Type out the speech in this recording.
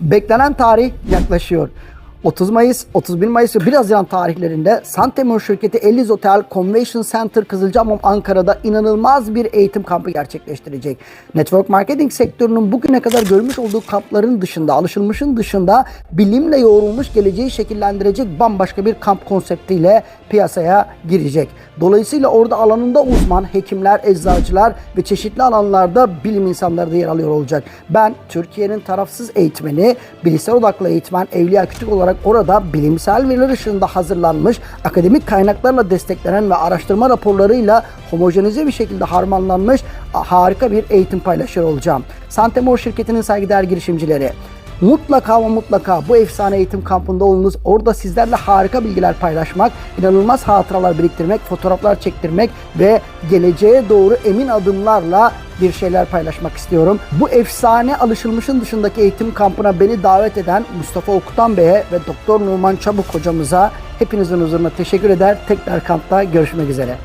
Beklenen tarih yaklaşıyor. 30 Mayıs, 31 Mayıs ve 1 Haziran tarihlerinde Santemur şirketi Eliz Otel Convention Center Kızılcahamam Ankara'da inanılmaz bir eğitim kampı gerçekleştirecek. Network marketing sektörünün bugüne kadar görmüş olduğu kampların dışında, alışılmışın dışında bilimle yoğrulmuş geleceği şekillendirecek bambaşka bir kamp konseptiyle piyasaya girecek. Dolayısıyla orada alanında uzman hekimler, eczacılar ve çeşitli alanlarda bilim insanları da yer alıyor olacak. Ben Türkiye'nin tarafsız eğitmeni, bilgisayar odaklı eğitmen Evliya Küçük olarak orada bilimsel veriler ışığında hazırlanmış, akademik kaynaklarla desteklenen ve araştırma raporlarıyla homojenize bir şekilde harmanlanmış harika bir eğitim paylaşıyor olacağım. Santemor şirketinin saygıdeğer girişimcileri, Mutlaka ama mutlaka bu efsane eğitim kampında olunuz. Orada sizlerle harika bilgiler paylaşmak, inanılmaz hatıralar biriktirmek, fotoğraflar çektirmek ve geleceğe doğru emin adımlarla bir şeyler paylaşmak istiyorum. Bu efsane alışılmışın dışındaki eğitim kampına beni davet eden Mustafa Okutan Bey'e ve Doktor Numan Çabuk hocamıza hepinizin huzuruna teşekkür eder. Tekrar kampta görüşmek üzere.